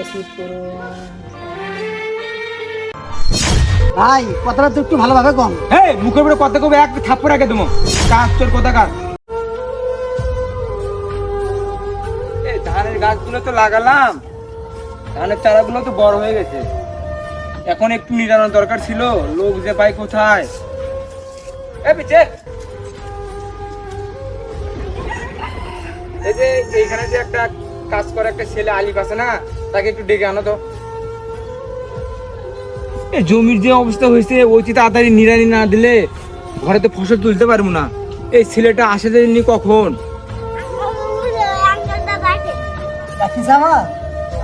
নসিব করুন ভাই কথাটা তো একটু ভালোভাবে কম। এই মুখের উপরে কথা কবে এক থাপ্পড় আগে তুমি কাজ তোর কথা এই ধানের গাছগুলো তো লাগালাম। ধানের চারাগুলো তো বড় হয়ে গেছে। এখন একটু নিরানোর দরকার ছিল। লোক যে পাই কোথায়? এ পিছে। এই যে এইখানে যে একটা কাজ করে একটা ছেলে আলিফ আছে না তাকে একটু ডেকে আনো তো। জমির যে অবস্থা হয়েছে ওইটি তাড়াতাড়ি নিরানি না দিলে ঘরে তো ফসল তুলতে পারব না। এই ছেলেটা আসে যায়নি কখন?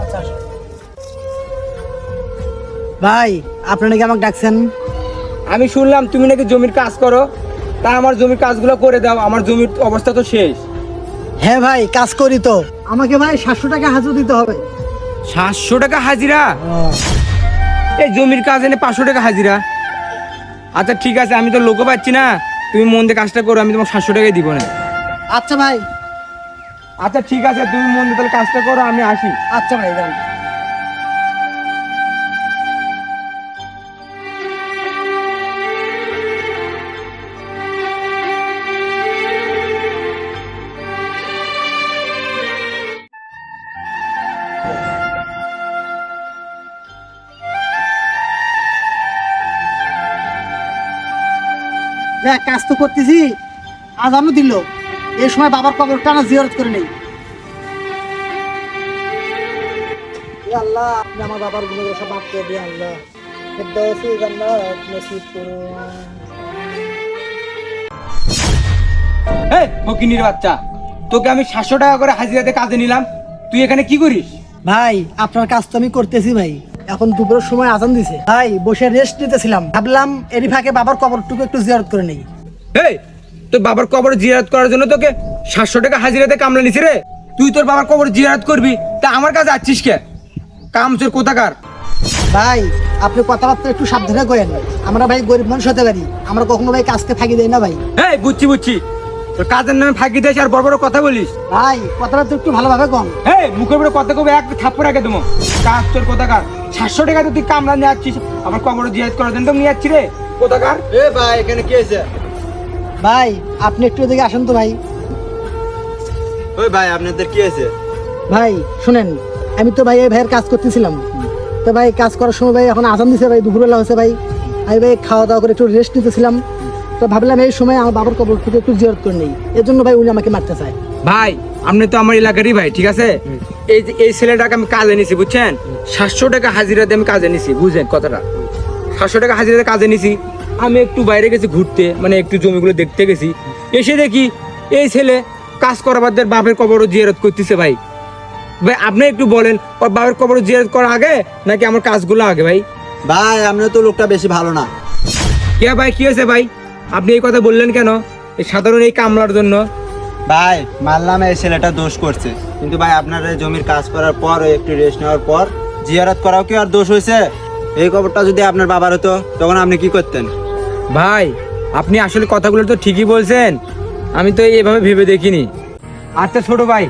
আচ্ছা। ভাই আপনি নাকি আমাকে ডাকছেন? আমি শুনলাম তুমি নাকি জমির কাজ করো। তা আমার জমির কাজগুলো করে দাও আমার জমির অবস্থা তো শেষ। হ্যাঁ ভাই কাজ করি তো। আমাকে ভাই সাতশো টাকা হাজু দিতে হবে। সাতশো টাকা হাজিরা। এই জমির কাজ এনে পাঁচশো টাকা হাজিরা। আচ্ছা ঠিক আছে আমি তো লোকও পাচ্ছি না। তুমি মন দিয়ে কাজটা করো আমি তোমার সাতশো টাকাই দিব না। আচ্ছা ভাই। আচ্ছা ঠিক আছে তুমি মন দিয়ে তাহলে কাজটা করো আমি আসি। আচ্ছা ভাই যান। দেখ কাজ তো করতেছি। আজানও দিল। এই সময় বাবার কবরটা না জিয়ারত করে নেই। আল্লাহ আপনি আমার বাবারগুলো সব মাফ করে দিয়ে আল্লাহ ফেরদৌসি জান্নাত নসিব করুন। এই ফকিনির বাচ্চা তোকে আমি সাতশো টাকা করে হাজিরাতে কাজে নিলাম। তুই এখানে কি করিস? ভাই আপনার কাজ তো আমি করতেছি ভাই। এখন দুপুরের সময় আজান দিছে। ভাই বসে রেস্ট নিতেছিলাম। ভাবলাম এরই ফাঁকে বাবার কবরটুকু একটু জিয়ারত করে নেই। এই তোর বাবার কবর জিয়ারত করার জন্য তোকে সাতশো টাকা হাজিরাতে কামলা নিছি রে। তুই তোর বাবার কবর জিয়ারত করবি তা আমার কাছে আছিস কে? কামচোর কোথাকার? ভাই আপনি কথাবার্তা একটু সাবধানে করেন। আমরা ভাই গরিব মানুষ হতে পারি। আমরা কখনো ভাই কাজকে ফাঁকি দেই না ভাই। এই বুঝছি বুঝছি। তোর কাজের নামে ফাঁকি দিয়েছে আর বড় বড় কথা বলিস। ভাই কথাবার্তা একটু ভালোভাবে কম এই মুখের উপরে কথা কবে এক থাপ্পড় আগে তোমার কাজ তোর কোথাকার? সাতশো টাকা তো তুই কামলা নিয়ে আসছিস। আমার কবর জিয়ারত করার জন্য তো নিয়ে যাচ্ছি রে। কোথাকার? এ ভাই এখানে কি হয়েছে ভাই আপনি একটু এদিকে আসেন তো ভাই। ওই ভাই আপনাদের কি হয়েছে ভাই শুনেন আমি তো ভাই এই ভাইয়ের কাজ করতেছিলাম। তো ভাই কাজ করার সময় ভাই এখন আজান দিছে ভাই দুপুরবেলা হয়েছে ভাই। আমি ভাই খাওয়া দাওয়া করে একটু রেস্ট নিতেছিলাম। তো ভাবলাম এই সময় আমার বাবার কবর থেকে একটু জিয়ারত করে নেই। এর জন্য ভাই উনি আমাকে মারতে চায়। ভাই আপনি তো আমার এলাকারই ভাই ঠিক আছে? এই যে এই ছেলেটাকে আমি কাজে নিছি বুঝছেন? সাতশো টাকা হাজিরাতে আমি কাজে নিছি বুঝলেন কথাটা? সাতশো টাকা হাজিরাতে কাজে নিছি। আমি একটু বাইরে গেছি ঘুরতে মানে একটু জমিগুলো দেখতে গেছি। এসে দেখি এই ছেলে কাজ করাবাদের বাপের কবরও জিয়ারত করতেছে ভাই। ভাই আপনি একটু বলেন ওর বাপের কবর জিয়ারত করা আগে নাকি আমার কাজগুলো আগে ভাই? ভাই আপনার তো লোকটা বেশি ভালো না। কে ভাই কি হয়েছে ভাই? আপনি এই কথা বললেন কেন? এই সাধারণ এই কামলার জন্য। ভাই মানলাম এই ছেলেটা দোষ করছে। কিন্তু ভাই আপনার এই জমির কাজ করার পর একটু রেস্ট নেওয়ার পর জিয়ারত করাও কি আর দোষ হয়েছে? এই খবরটা যদি আপনার বাবার হতো তখন আপনি কি করতেন? ভাই আপনি আসলে কথাগুলো তো ঠিকই বলছেন। আমি তো এইভাবে ভেবে দেখিনি। আচ্ছা ছোট ভাই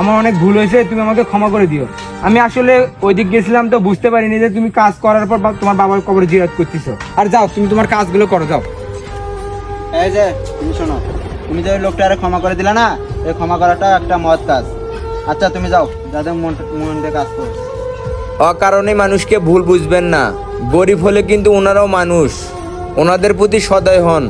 আমার অনেক ভুল হয়েছে তুমি আমাকে ক্ষমা করে দিও। আমি আসলে ওই দিক গেছিলাম তো বুঝতে পারিনি যে তুমি কাজ করার পর তোমার বাবার কবর জিরাত করতেছো। আর যাও তুমি তোমার কাজগুলো করো যাও। এই যে তুমি শোনো। তুমি যে লোকটা আরে ক্ষমা করে দিলে না, এই ক্ষমা করাটা একটা মহৎ কাজ। আচ্ছা তুমি যাও, যাদের মন মন দিয়ে কাজ করো। অকারণে মানুষকে ভুল বুঝবেন না। গরিব হলে কিন্তু ওনারাও মানুষ। ওনাদের প্রতি সদয় হন।